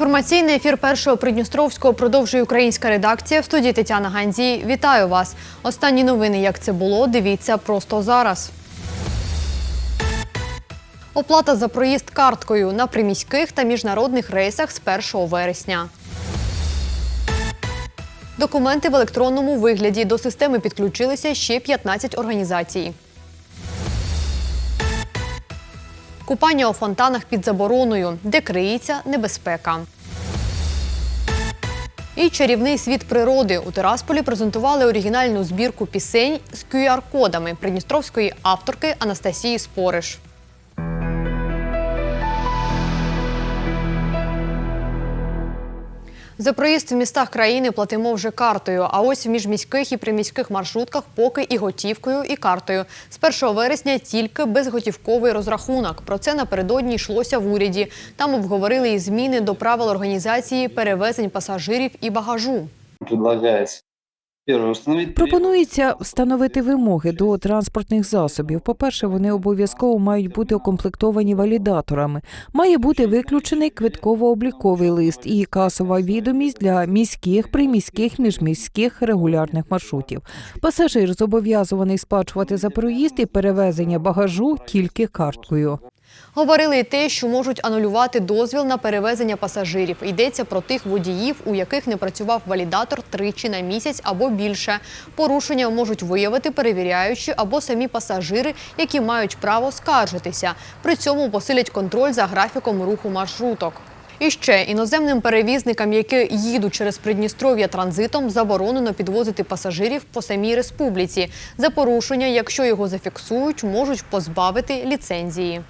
Інформаційний ефір першого Придністровського продовжує українська редакція в студії Тетяна Гандзій. Вітаю вас. Останні новини, як це було, дивіться просто зараз. Оплата за проїзд карткою на приміських та міжнародних рейсах з 1 вересня. Документи в електронному вигляді до системи підключилися ще 15 організацій. Купання у фонтанах під забороною, де криється небезпека. І чарівний світ природи у Тирасполі презентували оригінальну збірку пісень з QR-кодами придністровської авторки Анастасії Спориш. За проїзд в містах країни платимо вже картою. А ось в міжміських і приміських маршрутках поки і готівкою, і картою. З 1 вересня тільки безготівковий розрахунок. Про це напередодні йшлося в уряді. Там обговорили і зміни до правил організації перевезень пасажирів і багажу. Предлагається Пропонується встановити вимоги до транспортних засобів. По-перше, вони обов'язково мають бути укомплектовані валідаторами. Має бути виключений квитково-обліковий лист і касова відомість для міських, приміських, міжміських регулярних маршрутів. Пасажир зобов'язаний сплачувати за проїзд і перевезення багажу тільки карткою. Говорили й те, що можуть анулювати дозвіл на перевезення пасажирів. Йдеться про тих водіїв, у яких не працював валідатор тричі на місяць або більше. Порушення можуть виявити перевіряючі або самі пасажири, які мають право скаржитися. При цьому посилять контроль за графіком руху маршруток. І ще іноземним перевізникам, які їдуть через Придністров'я транзитом, заборонено підвозити пасажирів по самій республіці. За порушення, якщо його зафіксують, можуть позбавити ліцензії.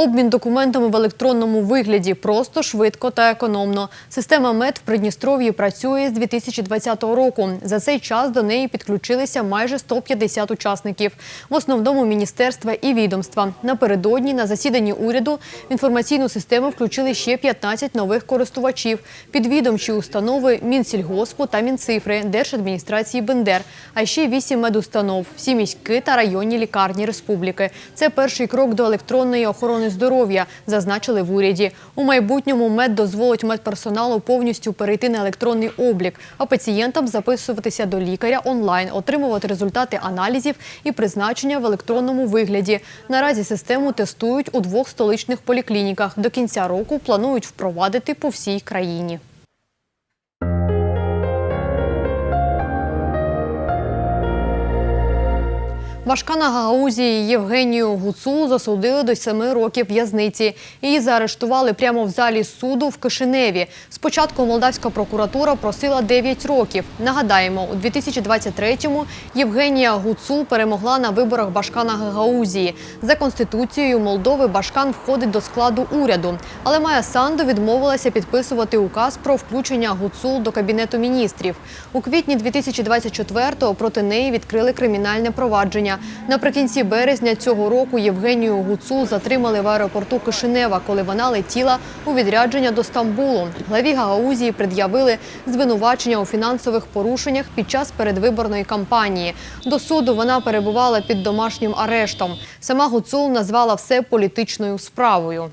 Обмін документами в електронному вигляді просто, швидко та економно. Система МЕД в Придністров'ї працює з 2020 року. За цей час до неї підключилися майже 150 учасників. В основному міністерства і відомства. Напередодні на засіданні уряду в інформаційну систему включили ще 15 нових користувачів. Підвідомчі установи Мінсільгоспу та Мінцифри, Держадміністрації Бендер, а ще 8 медустанов, всі міські та районні лікарні республіки. Це перший крок до електронної охорони здоров'я, зазначили в уряді. У майбутньому мед дозволить медперсоналу повністю перейти на електронний облік, а пацієнтам записуватися до лікаря онлайн, отримувати результати аналізів і призначення в електронному вигляді. Наразі систему тестують у двох столичних поліклініках. До кінця року планують впровадити по всій країні. Важка на Гагаузії Євгенію Гуцул засудили до семи років в'язниці. Її заарештували прямо в залі суду в Кишиневі. Спочатку молдавська прокуратура просила 9 років. Нагадаємо, у 2023-му Євгенія Гуцул перемогла на виборах Башкана Гагаузії. За конституцією Молдови Башкан входить до складу уряду. Але Майя Санду відмовилася підписувати указ про включення Гуцул до Кабінету міністрів. У квітні 2024-го проти неї відкрили кримінальне провадження. Наприкінці березня цього року Євгенію Гуцул затримали в аеропорту Кишинева, коли вона летіла у відрядження до Стамбулу. Главі Гагаузії пред'явили звинувачення у фінансових порушеннях під час передвиборної кампанії. До суду вона перебувала під домашнім арештом. Сама Гуцул назвала все політичною справою.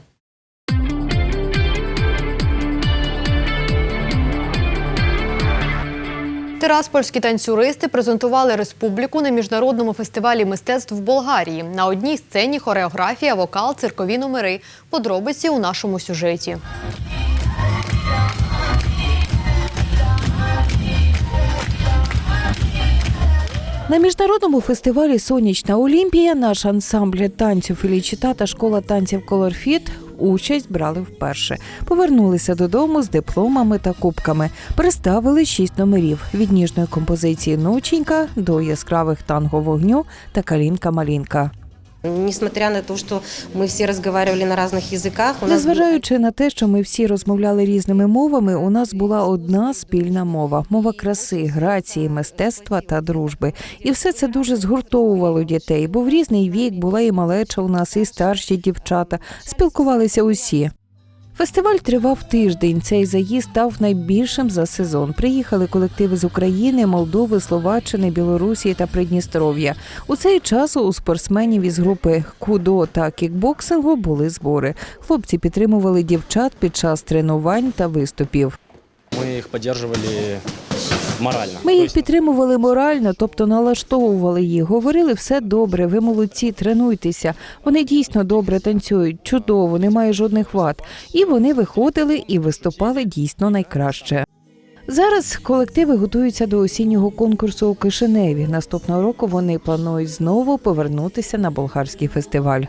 Тираспольські танцюристи презентували республіку на міжнародному фестивалі мистецтв в Болгарії. На одній сцені хореографія, вокал, циркові номери. Подробиці у нашому сюжеті. На міжнародному фестивалі Сонячна Олімпія наш ансамбль танцю Фелічіта та школа танців Колорфіт участь брали вперше. Повернулися додому з дипломами та кубками. Представили шість номерів від ніжної композиції Ноченька до яскравих танго вогню та Калінка-малінка. Несмотря на то, что мы все разговаривали на разных языках, у нас было- Незважаючи на те, що ми всі розмовляли різними мовами, у нас була одна спільна мова мова краси, грації, мистецтва та дружби. І все це дуже згуртовувало дітей. Був різний вік, була і малеча у нас, і старші дівчата. Спілкувалися усі. Фестиваль тривав тиждень. Цей заїзд став найбільшим за сезон. Приїхали колективи з України, Молдови, Словаччини, Білорусі та Придністров'я. У цей час у спортсменів із групи кудо та кікбоксингу були збори. Хлопці підтримували дівчат під час тренувань та виступів. Ми їх поддерживали морально. Ми їх підтримували морально, тобто налаштовували їх. Говорили, все добре, ви молодці, тренуйтеся. Вони дійсно добре танцюють, чудово, немає жодних вад. І вони виходили і виступали дійсно найкраще. Зараз колективи готуються до осіннього конкурсу у Кишиневі. Наступного року вони планують знову повернутися на болгарський фестиваль.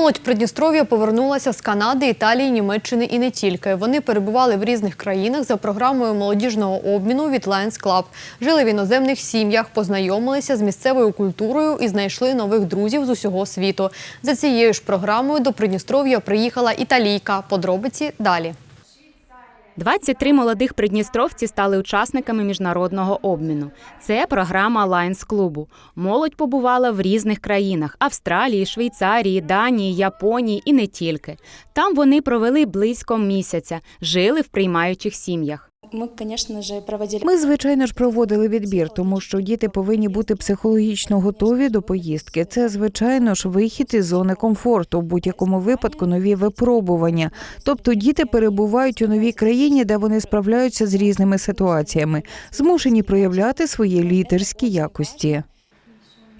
Молодь Придністров'я повернулася з Канади, Італії, Німеччини і не тільки. Вони перебували в різних країнах за програмою молодіжного обміну від Lions Club. Жили в іноземних сім'ях, познайомилися з місцевою культурою і знайшли нових друзів з усього світу. За цією ж програмою до Придністров'я приїхала італійка. Подробиці далі. 23 молодих придністровці стали учасниками міжнародного обміну. Це програма Lions клубу. Молодь побувала в різних країнах: Австралії, Швейцарії, Данії, Японії і не тільки. Там вони провели близько місяця, жили в приймаючих сім'ях. Мы, конечно же, проводили Ми, звичайно ж, проводили відбір, тому що діти повинні бути психологічно готові до поїздки. Це, звичайно ж, вихід із зони комфорту, в будь-якому випадку нові випробування. Тобто діти перебувають у новій країні, де вони справляються з різними ситуаціями, змушені проявляти свої лідерські якості.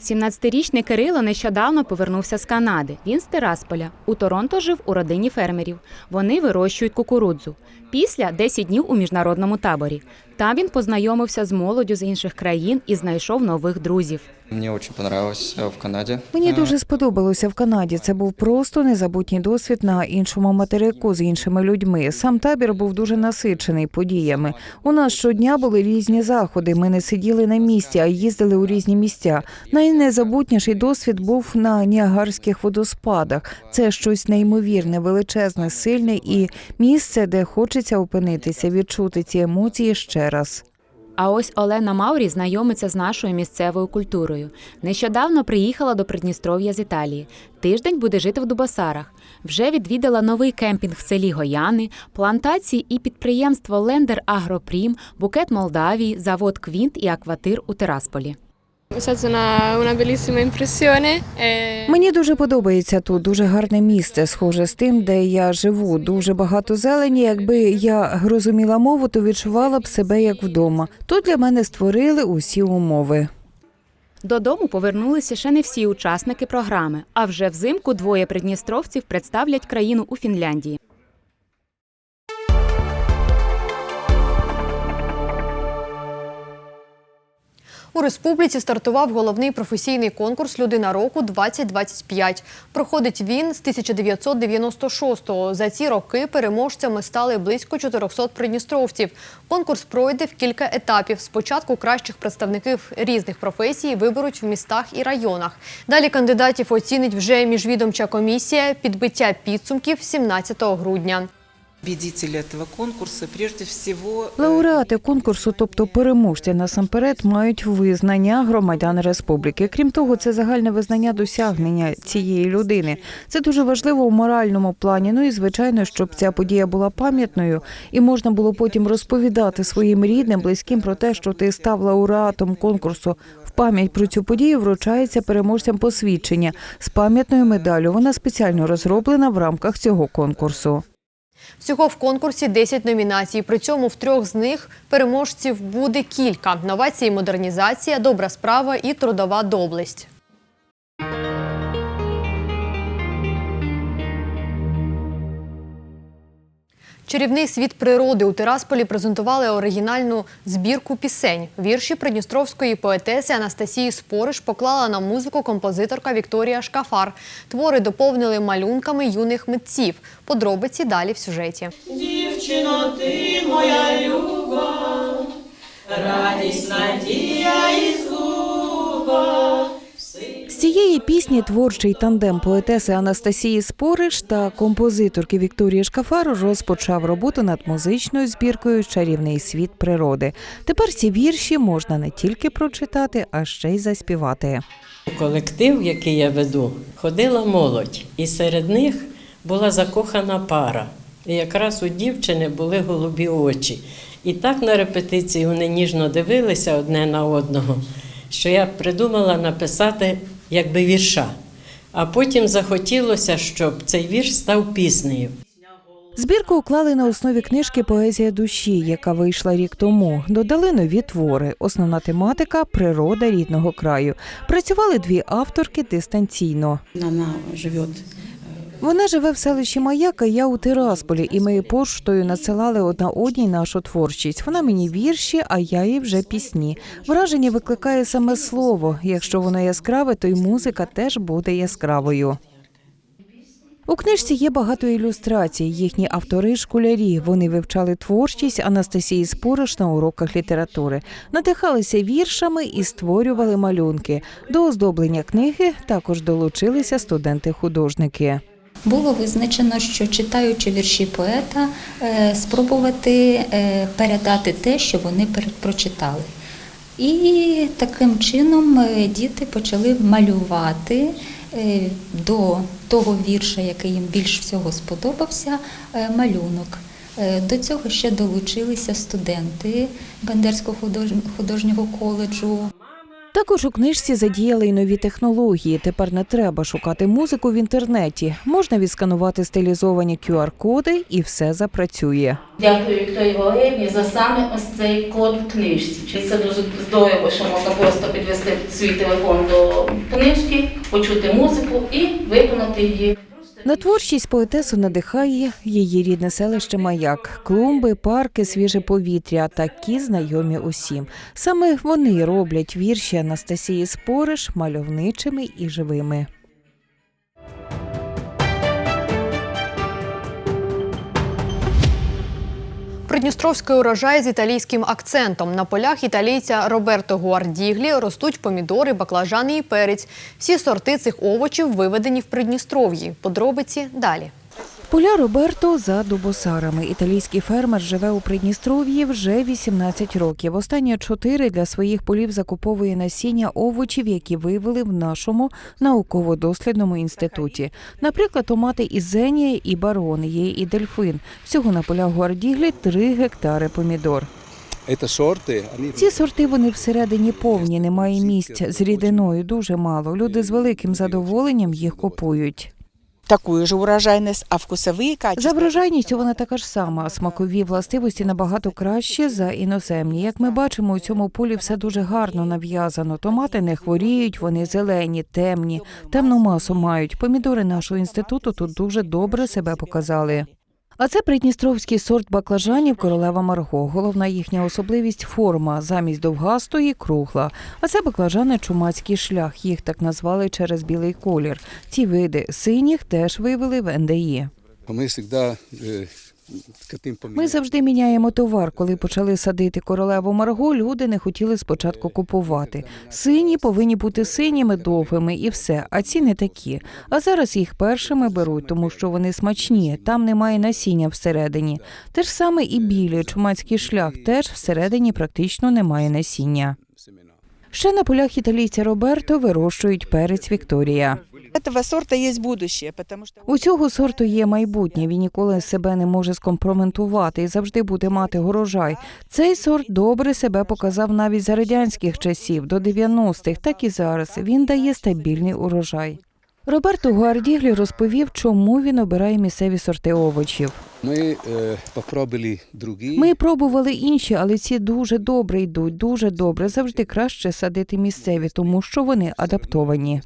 17-річний Кирило нещодавно повернувся з Канади. Він з Тирасполя. У Торонто жив у родині фермерів. Вони вирощують кукурудзу. Після 10 днів у міжнародному таборі. Там він познайомився з молоддю з інших країн і знайшов нових друзів. Мне очень понравилось э, в Канаде. Мені Э, дуже сподобалося в Канаді. Це був просто незабутній досвід на іншому материку з іншими людьми. Сам табір був дуже насичений подіями. У нас щодня були різні заходи. Ми не сиділи на місці, а їздили у різні місця. Найнезабутніший досвід був на Ніагарських водоспадах. Це щось неймовірне, величезне, сильне і місце, де хочеться опинитися, відчути ці емоції ще раз. А ось Олена Маурі знайомиться з нашою місцевою культурою. Нещодавно приїхала до Придністров'я з Італії. Тиждень буде жити в Дубасарах. Вже відвідала новий кемпінг в селі Гояни, плантації і підприємство Лендер Агропрім, букет Молдавії, завод Квінт і Акватир у Терасполі. E... Мені дуже подобається тут, дуже гарне місце, схоже з тим, де я живу. Дуже багато зелені. Якби я розуміла мову, то відчувала б себе як вдома. Тут для мене створили усі умови. Додому повернулися ще не всі учасники програми, а вже взимку двоє придністровців представлять країну у Фінляндії. У республіці стартував головний професійний конкурс Людина року 2025 Проходить він з 1996-го. За ці роки переможцями стали близько 400 придністровців. Конкурс пройде в кілька етапів. Спочатку кращих представників різних професій виберуть в містах і районах. Далі кандидатів оцінить вже міжвідомча комісія. Підбиття підсумків 17 грудня. Э, Лауреати конкурсу, тобто переможці, насамперед мають визнання громадян республіки. Крім того, це загальне визнання досягнення цієї людини. Це дуже важливо у моральному плані. Ну і звичайно, щоб ця подія була пам'ятною, і можна було потім розповідати своїм рідним, близьким про те, що ти став лауреатом конкурсу. В пам'ять про цю подію вручається переможцям посвідчення з пам'ятною медаллю. Вона спеціально розроблена в рамках цього конкурсу. Всього в конкурсі 10 номінацій. При цьому в трьох з них переможців буде кілька: новації, модернізація, добра справа і трудова доблесть. Чарівний світ природи у Тирасполі презентували оригінальну збірку пісень. Вірші придністровської поетеси Анастасії Спориш поклала на музику композиторка Вікторія Шкафар. Твори доповнили малюнками юних митців. Подробиці далі в сюжеті. Дівчино, ти моя люба, радість, надія і злуба. Цієї пісні творчий тандем поетеси Анастасії Спориш та композиторки Вікторії Шкафар розпочав роботу над музичною збіркою Чарівний світ природи. Тепер ці вірші можна не тільки прочитати, а ще й заспівати. Колектив, який я веду, ходила молодь, і серед них була закохана пара. І якраз у дівчини були голубі очі. І так на репетиції вони ніжно дивилися одне на одного, що я придумала написати якби вірша. А потім захотілося, щоб цей вірш став піснею. Збірку уклали на основі книжки Поезія душі, яка вийшла рік тому. Додали нові твори. Основна тематика природа рідного краю. Працювали дві авторки дистанційно. Вона живет Вона живе в селищі Маяка, я у Тирасполі, і ми поштою надсилали одна одній нашу творчість. Вона мені вірші, а я їй вже пісні. Враження викликає саме слово. Якщо воно яскраве, то й музика теж буде яскравою. У книжці є багато ілюстрацій. Їхні автори школярі. Вони вивчали творчість Анастасії Спориш на уроках літератури, надихалися віршами і створювали малюнки. До оздоблення книги також долучилися студенти-художники. Було визначено, що читаючи вірші поета, е, спробувати е, передати те, що вони прочитали. І таким чином е, діти почали малювати до того вірша, який їм більш всього сподобався, малюнок. До цього ще долучилися студенти Бендерського художнього коледжу. Також у книжці задіяли й нові технології. Тепер не треба шукати музику в інтернеті. Можна відсканувати стилізовані QR-коди і все запрацює. Дякую Вікторії Валеріївні за саме ось цей код в книжці. Це дуже здорово, що можна просто підвести свій телефон до книжки, почути музику і виконати її. На творчість поетесу надихає її рідне селище Маяк, клумби, парки, свіже повітря, такі знайомі усім. Саме вони роблять вірші Анастасії Спориш мальовничими і живими. Придністровський урожай з італійським акцентом. На полях італійця Роберто Гуардіглі ростуть помідори, баклажани і перець. Всі сорти цих овочів виведені в Придністров'ї. Подробиці далі. Поля Роберто за Дубосарами. Італійський фермер живе у Придністров'ї вже 18 років. Останні чотири для своїх полів закуповує насіння овочів, які вивели в нашому науково-дослідному інституті. Наприклад, томати Ізенія і барон, є і дельфин. Всього на полях Гуардіглі 3 гектари помідор. Ці сорти вони всередині повні, немає місць з рідиною дуже мало. Люди з великим задоволенням їх купують. Такую же урожайність, а вкусовые За качества. врожайністю вона така ж сама. Смакові властивості набагато кращі за іноземні. Як ми бачимо, у цьому полі все дуже гарно нав'язано. Томати не хворіють, вони зелені, темні, темну масу мають. Помідори нашого інституту тут дуже добре себе показали. А це придністровський сорт баклажанів королева Марго. Головна їхня особливість форма замість довгастої кругла. А це баклажани чумацький шлях. Їх так назвали через білий колір. Ці види синіх теж вивели в НДІ. Ми завжди Ми завжди міняємо товар. Коли почали садити королеву Марго, люди не хотіли спочатку купувати. Сині повинні бути синіми, довгими і все. А ці не такі. А зараз їх першими беруть, тому що вони смачні. Там немає насіння всередині. Те ж саме і білі, чумацький шлях теж всередині практично немає насіння. Ще на полях італійця Роберто вирощують перець Вікторія. Этого сорта есть будущее, потому что У цього сорту є майбутнє. Він ніколи себе не може скомпроментувати і завжди буде мати горожай. Цей сорт добре себе показав навіть за радянських часів до 90-х, так і зараз. Він дає стабільний урожай. Роберто Гуардіглі розповів, чому він обирає місцеві сорти овочів. Ми е, попробували другі. Ми пробували інші, але ці дуже добре йдуть, дуже добре. Завжди краще садити місцеві, тому що вони адаптовані.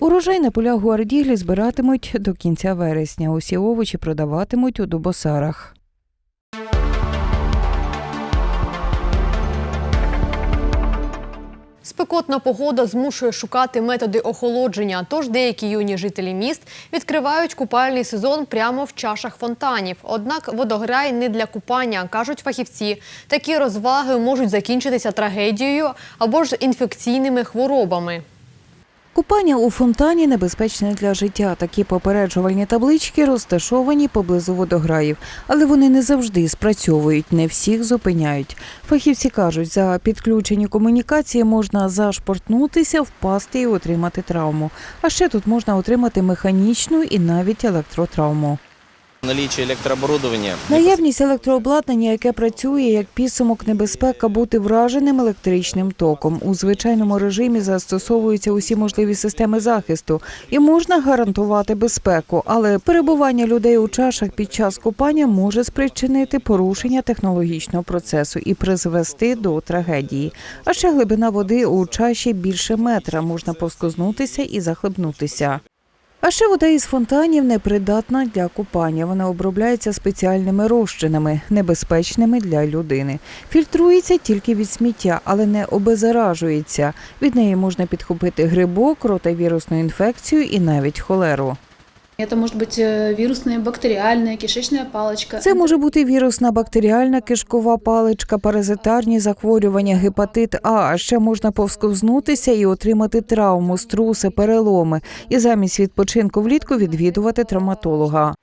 Урожай на полях Гуардіглі збиратимуть до кінця вересня. Усі овочі продаватимуть у Дубосарах. Спекотна погода змушує шукати методи охолодження. Тож деякі юні жителі міст відкривають купальний сезон прямо в чашах фонтанів. Однак водограй не для купання, кажуть фахівці. Такі розваги можуть закінчитися трагедією або ж інфекційними хворобами. Купання у фонтані небезпечне для життя. Такі попереджувальні таблички розташовані поблизу водограїв, але вони не завжди спрацьовують, не всіх зупиняють. Фахівці кажуть, за підключені комунікації можна зашпортнутися, впасти і отримати травму. А ще тут можна отримати механічну і навіть електротравму. Наличие электрооборудования. Наявність електрообладнання, яке працює як підсумок небезпека бути враженим електричним током. У звичайному режимі застосовуються усі можливі системи захисту і можна гарантувати безпеку, але перебування людей у чашах під час купання може спричинити порушення технологічного процесу і призвести до трагедії. А ще глибина води у чаші більше метра, можна повскознутися і захлебнутися. А ще вода із фонтанів непридатна для купання. Вона обробляється спеціальними розчинами, небезпечними для людини. Фільтрується тільки від сміття, але не обеззаражується. Від неї можна підхопити грибок, ротавірусну інфекцію і навіть холеру. Это может быть э, вирусная, бактериальная, кишечная палочка. Це може бути вірусна бактеріальна кишкова паличка, паразитарні захворювання, гепатит А. А ще можна повсковзнутися і отримати травму, струси, переломи, і замість відпочинку влітку відвідувати травматолога.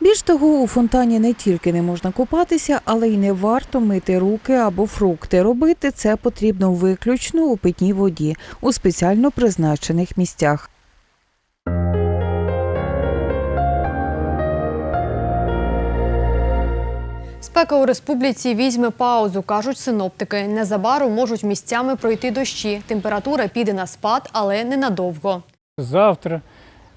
Більш того, у фонтані не тільки не можна купатися, але й не варто мити руки або фрукти. Робити це потрібно виключно у питній воді у спеціально призначених місцях. Спека у республіці візьме паузу, кажуть синоптики. Незабаром можуть місцями пройти дощі. Температура піде на спад, але ненадовго. Завтра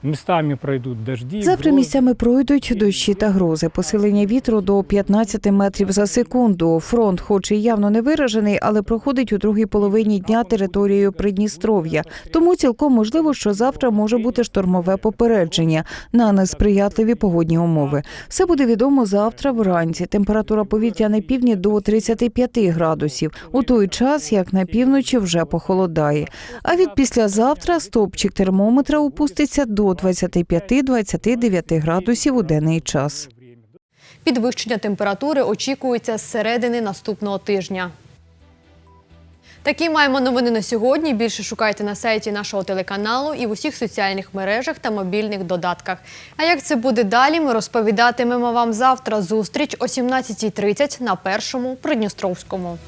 местами пройдут дожди. Завтра місцями пройдуть дощі та грози. Посилення вітру до 15 метрів за секунду. Фронт, хоч і явно не виражений, але проходить у другій половині дня територією Придністров'я. Тому цілком можливо, що завтра може бути штормове попередження на несприятливі погодні умови. Все буде відомо завтра вранці. Температура повітря на півдні до 35 градусів. У той час, як на півночі, вже похолодає. А від післязавтра стопчик термометра опуститься до 25-29 градусів у денний час. Підвищення температури очікується з середини наступного тижня. Такі маємо новини на сьогодні. Більше шукайте на сайті нашого телеканалу і в усіх соціальних мережах та мобільних додатках. А як це буде далі, ми розповідатимемо вам завтра. Зустріч о 17.30 на першому Придністровському.